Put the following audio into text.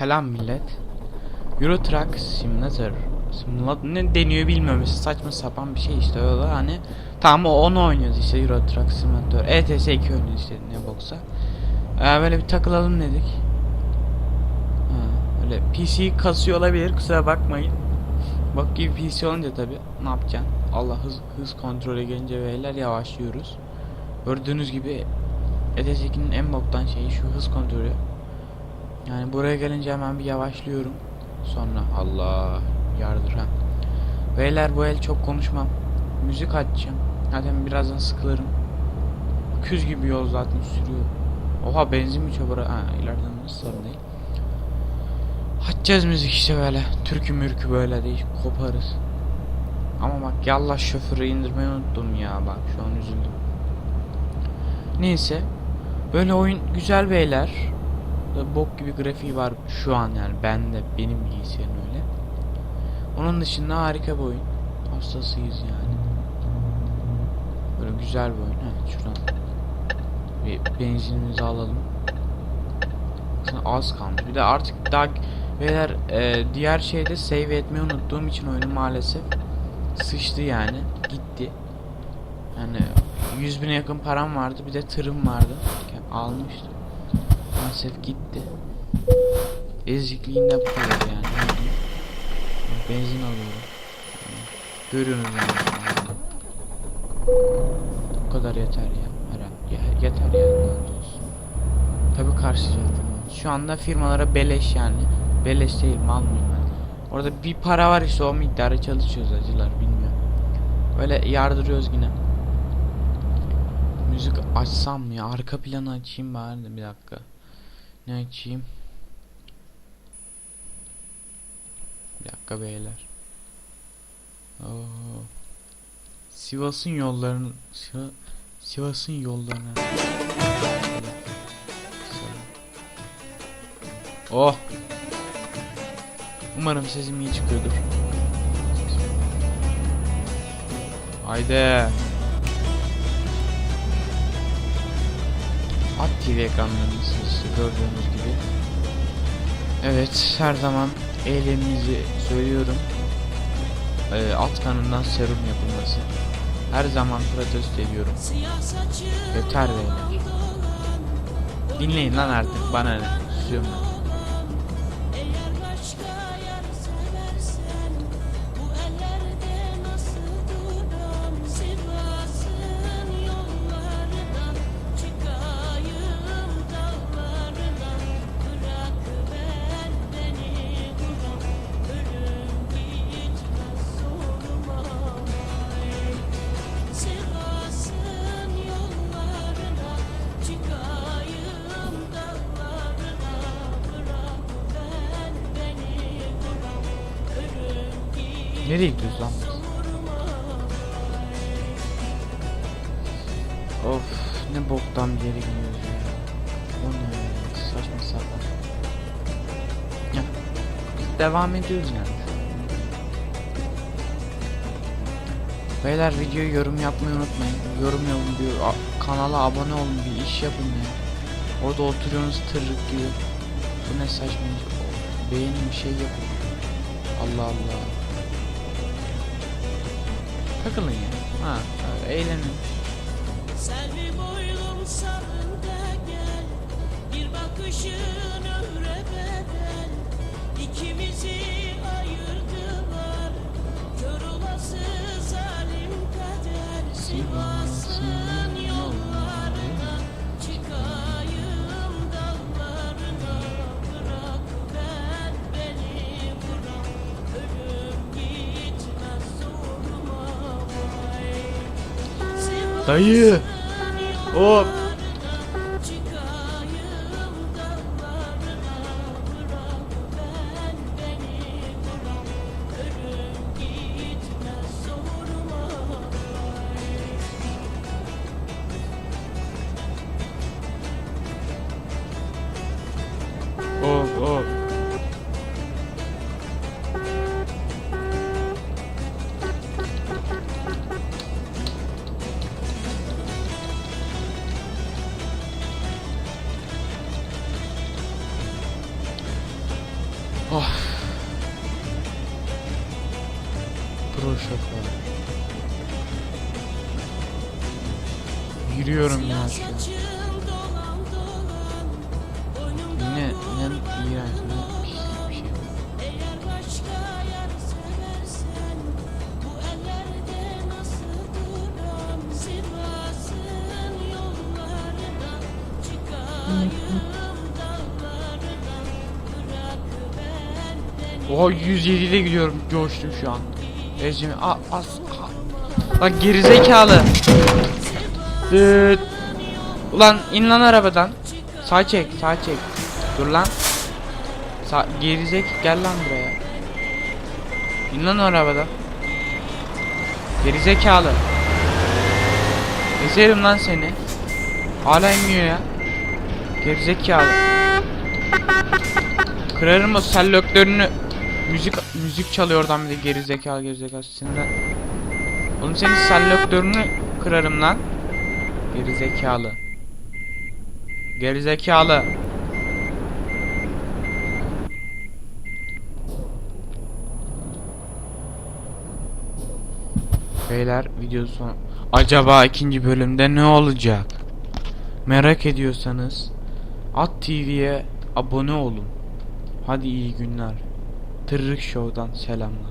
Selam millet. Euro Truck Simulator. Simulator ne deniyor bilmiyorum. Saçma sapan bir şey işte öyle hani. Tamam o onu oynuyoruz işte Euro Truck Simulator. ETS 2 oynuyoruz işte ne boksa. Ee, böyle bir takılalım dedik. Ha, öyle PC kasıyor olabilir kusura bakmayın. Bak gibi PC olunca tabi ne yapacaksın? Allah hız hız kontrolü gelince beyler yavaşlıyoruz. Gördüğünüz gibi ETS 2'nin en boktan şeyi şu hız kontrolü. Yani buraya gelince hemen bir yavaşlıyorum. Sonra Allah yardır ha. Beyler bu el çok konuşmam. Müzik açacağım. Zaten birazdan sıkılırım. Küz gibi yol zaten sürüyor. Oha benzin mi çabura? Ha ileriden nasıl sorun değil. Açacağız müzik işte böyle. Türkü mürkü böyle değil. Koparız. Ama bak yallah şoförü indirmeyi unuttum ya bak şu an üzüldüm. Neyse. Böyle oyun güzel beyler. Da bok gibi grafiği var şu an yani bende benim bilgisayarım öyle. Onun dışında harika bir oyun. Hastasıyız yani. Böyle güzel bir oyun. Heh, şuradan bir benzinimizi alalım. Bakın az kalmış. Bir de artık daha beyler e, diğer şeyde save etmeyi unuttuğum için oyunu maalesef sıçtı yani. Gitti. Yani 100 bine yakın param vardı. Bir de tırım vardı. Yani almıştım. Maalesef gitti. Ezikliğinde bu kadar yani. Benzin alıyorum. Görüyorsunuz yani. Bu kadar yeter ya. Herhalde. Yeter ya. lanet olsun. Tabii karşılayacaktım. Şu anda firmalara beleş yani. Beleş değil mal mıyım ben? Orada bir para var işte o miktarı çalışıyoruz acılar bilmiyorum. Böyle yardırıyoruz yine. Müzik açsam mı ya? Arka planı açayım bari de bir dakika. Ne açayım? Bir dakika beyler. Sivas'ın yollarını Siva- Sivas'ın yollarını Oh. Umarım sesim iyi çıkıyordur. Haydi. At TV ekranlarını siz gördüğünüz gibi. Evet her zaman eylemimizi söylüyorum. Ee, alt kanından serum yapılması. Her zaman protesto ediyorum. Yeter beyler. Dinleyin lan artık bana ne. Susuyorum. Nereye gidiyoruz lan? Of ne boktan bir yere gidiyoruz ya. O ne saçma sapan. Ya, biz devam ediyoruz yani. Beyler videoyu yorum yapmayı unutmayın. Yorum yapın a- kanala abone olun bir iş yapın ya. Orada oturuyorsunuz tırrık gibi. Bu ne saçma Beğenin bir şey yapın. Allah Allah. Takılın ya. Ha, eğlenin. Selvi boylum sağında gel Bir bakışın ömre bedel İkimizi ayırdılar Kör olası zalim kader Sivas'ın Та є! Оп! Oh. Pro şoför. Yürüyorum ya şu. Oha 107 ile gidiyorum coştum şu an. Ezmi a as a. Lan gerizekalı. Düt. Ulan in lan arabadan. Sağ çek sağ çek. Dur lan. Sağ gerizek gel lan buraya. İn lan arabadan. Gerizekalı. Ezerim lan seni. Hala inmiyor ya. Gerizekalı. Kırarım o selloktörünü. Müzik müzik çalıyor oradan bir de geri zekalı geri zekalı sinirden. Oğlum senin selloktörünü kırarım lan. Geri zekalı. Geri zekalı. Beyler video son. Acaba ikinci bölümde ne olacak? Merak ediyorsanız At TV'ye abone olun. Hadi iyi günler. Tırrık Show'dan selamlar.